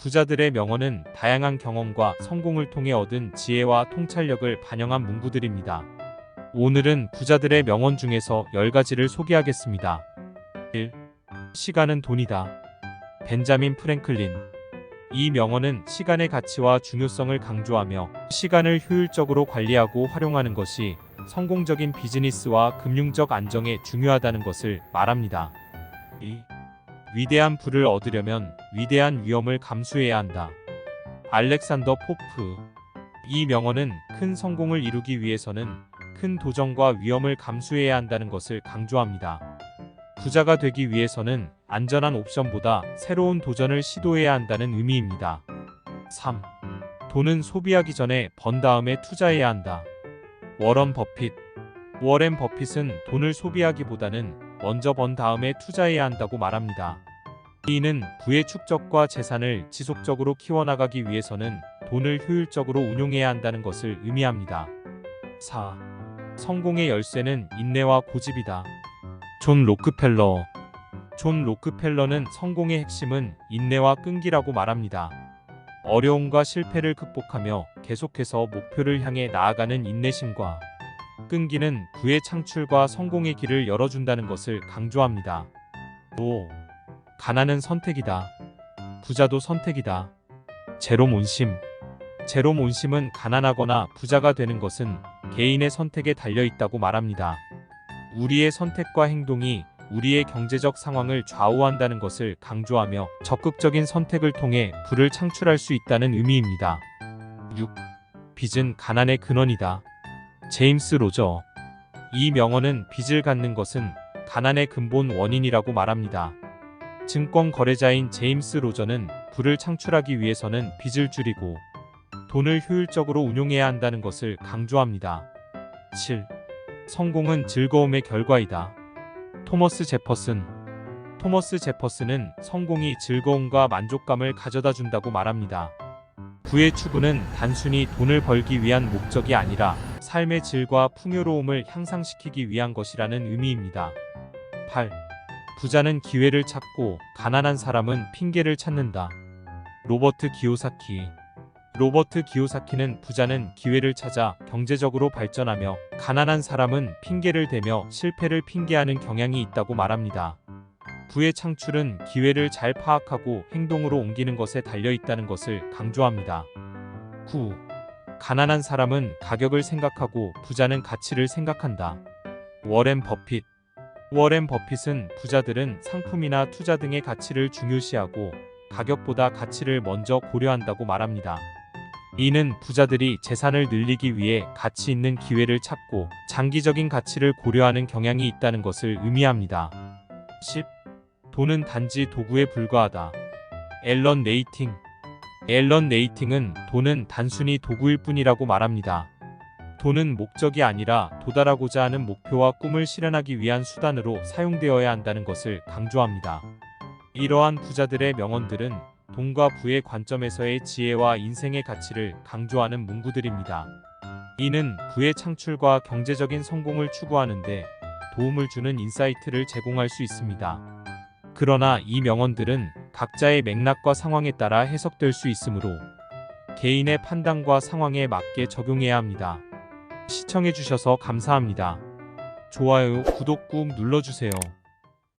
부자들의 명언은 다양한 경험과 성공을 통해 얻은 지혜와 통찰력을 반영한 문구들입니다. 오늘은 부자들의 명언 중에서 10가지를 소개하겠습니다. 1. 시간은 돈이다. 벤자민 프랭클린. 이 명언은 시간의 가치와 중요성을 강조하며 시간을 효율적으로 관리하고 활용하는 것이 성공적인 비즈니스와 금융적 안정에 중요하다는 것을 말합니다. 2. 위대한 부를 얻으려면 위대한 위험을 감수해야 한다. 알렉산더 포프. 이 명언은 큰 성공을 이루기 위해서는 큰 도전과 위험을 감수해야 한다는 것을 강조합니다. 부자가 되기 위해서는 안전한 옵션보다 새로운 도전을 시도해야 한다는 의미입니다. 3. 돈은 소비하기 전에 번 다음에 투자해야 한다. 워런 버핏. 워렌 버핏은 돈을 소비하기보다는 먼저 번 다음에 투자해야 한다고 말합니다. 이는 부의 축적과 재산을 지속적으로 키워나가기 위해서는 돈을 효율적으로 운용해야 한다는 것을 의미합니다. 4. 성공의 열쇠는 인내와 고집이다. 존 로크펠러. 존 로크펠러는 성공의 핵심은 인내와 끈기라고 말합니다. 어려움과 실패를 극복하며 계속해서 목표를 향해 나아가는 인내심과 끈기는 부의 창출과 성공의 길을 열어준다는 것을 강조합니다. 5. 가난은 선택이다. 부자도 선택이다. 제롬 온심. 제롬 온심은 가난하거나 부자가 되는 것은 개인의 선택에 달려 있다고 말합니다. 우리의 선택과 행동이 우리의 경제적 상황을 좌우한다는 것을 강조하며 적극적인 선택을 통해 부를 창출할 수 있다는 의미입니다. 6. 빚은 가난의 근원이다. 제임스 로저. 이 명언은 빚을 갖는 것은 가난의 근본 원인이라고 말합니다. 증권 거래자인 제임스 로저는 부를 창출하기 위해서는 빚을 줄이고 돈을 효율적으로 운용해야 한다는 것을 강조합니다. 7. 성공은 즐거움의 결과이다. 토머스 제퍼슨. 토머스 제퍼슨은 성공이 즐거움과 만족감을 가져다 준다고 말합니다. 부의 추구는 단순히 돈을 벌기 위한 목적이 아니라 삶의 질과 풍요로움을 향상시키기 위한 것이라는 의미입니다. 8. 부자는 기회를 찾고 가난한 사람은 핑계를 찾는다. 로버트 기요사키. 로버트 기요사키는 부자는 기회를 찾아 경제적으로 발전하며 가난한 사람은 핑계를 대며 실패를 핑계하는 경향이 있다고 말합니다. 부의 창출은 기회를 잘 파악하고 행동으로 옮기는 것에 달려 있다는 것을 강조합니다. 9. 가난한 사람은 가격을 생각하고 부자는 가치를 생각한다. 워렌 버핏 워렌 버핏은 부자들은 상품이나 투자 등의 가치를 중요시하고 가격보다 가치를 먼저 고려한다고 말합니다. 이는 부자들이 재산을 늘리기 위해 가치 있는 기회를 찾고 장기적인 가치를 고려하는 경향이 있다는 것을 의미합니다. 10. 돈은 단지 도구에 불과하다. 앨런 레이팅 앨런 레이팅은 돈은 단순히 도구일 뿐이라고 말합니다. 돈은 목적이 아니라 도달하고자 하는 목표와 꿈을 실현하기 위한 수단으로 사용되어야 한다는 것을 강조합니다. 이러한 부자들의 명언들은 돈과 부의 관점에서의 지혜와 인생의 가치를 강조하는 문구들입니다. 이는 부의 창출과 경제적인 성공을 추구하는데 도움을 주는 인사이트를 제공할 수 있습니다. 그러나 이 명언들은 각자의 맥락과 상황에 따라 해석될 수 있으므로 개인의 판단과 상황에 맞게 적용해야 합니다. 시청해주셔서 감사합니다. 좋아요, 구독 꾹 눌러주세요.